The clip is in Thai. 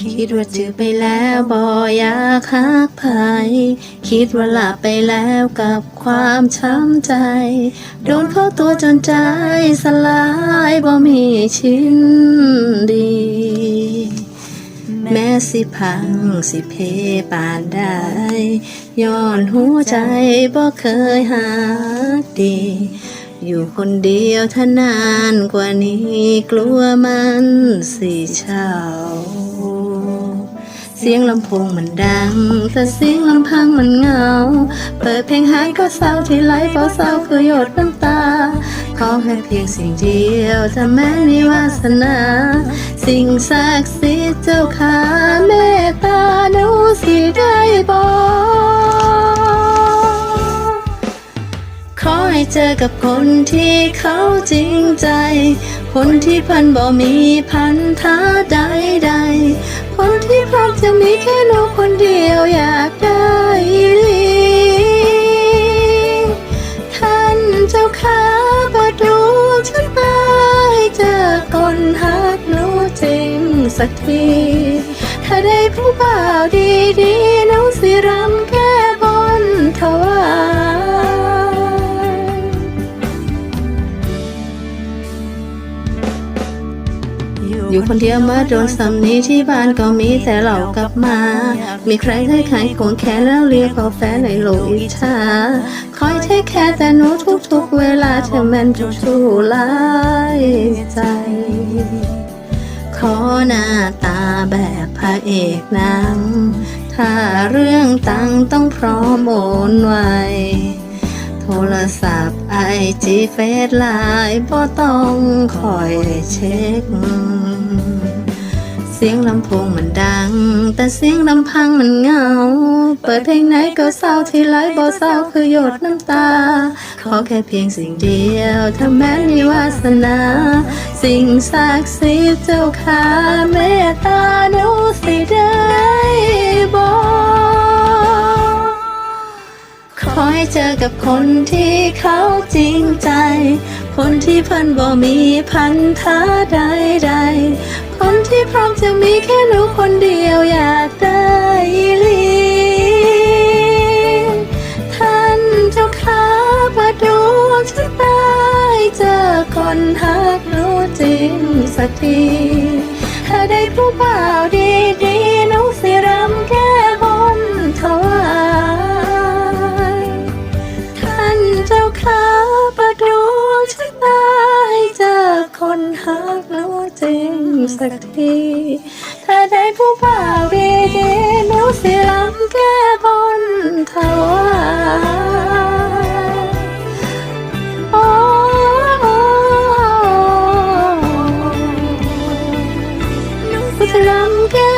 คิดว่าจือไปแล้วบออยากฮักไผคิดว่าหลับไปแล้วกับความช้ำใจ โดนเข้าตัวจนใจสลายบ่มีชิ้นดี แม้สิพังสิเพปานได้ย้อนหัวใจบ่เคยหาดีอยู่คนเดียวถ้านานกว่านี้กลัวมันสิเช่า สียงลำโพงมันดัง แต่เสียงลำพังมันเหงา เปิดเพลงหายก็เศร้าที่ไหลเพราะเศร้าคือหยดน้ำตา ขอแค่เพียงสิ่งเดียวถ้าแม้มีวาสนา สิ่งศักดิ์สิทธิ์เจ้าขาเมตตาหนูสิได้บอกขอให้เจอกับคนที่เขาจริงใจ คนที่พันบ่มีพันธะใดใดๆ คนที่พร้อมจะมีแค่หนูคนเดียวอยากได้ลีท่านเจ้าข้าประดูฉันไปเจอคนฮักหนูจริงสักที ถ้าได้ผู้บ่าวดีๆหนูสิรำ อยู่คนเดียวเมื่อโดนสำนีที่บ้านก็มีแต่เหล่ากลับมา มีใครได้ขายของแค่แล้วเรียกเขาแฟนในโลกอิจฉาคอยเทคแค่แต่หนูทุกๆเวลาเธอแมันทุกชูหลายใจ ขอหน้าตาแบบพระเอกหนัง ถ้าเรื่องตังต้องพร้อมโอนไว จีเฟซไลน์บ่ต้องคอยเช็ค เสียงลำโพงมันดัง แต่เสียงลำพังมันเหงา เปิดเพลงไหนก็เศร้าที่ไรบ่เศร้าคือหยดน้ำตา ขอแค่เพียงสิ่งเดียว ถ้าแม้มีวาสนา สิ่งศักดิ์สิทธิ์เจ้าขาเมตตาหนูสิ กับคนที่เขาจริงใจ คนที่เพันบ่มีพันธะใดใดๆคนที่พร้อมจะมีแค่หนูคนเดียวอยากได้ลีท่านเจ้าข้าประดูฉันตายเจอคนฮักหนูจริงสักที ถ้าได้ผู้บ่าวดี สักที ถ้าได้ผู้บ่าวดีๆหนูสิลำแก้บนถวายโอ้หนูสิรำ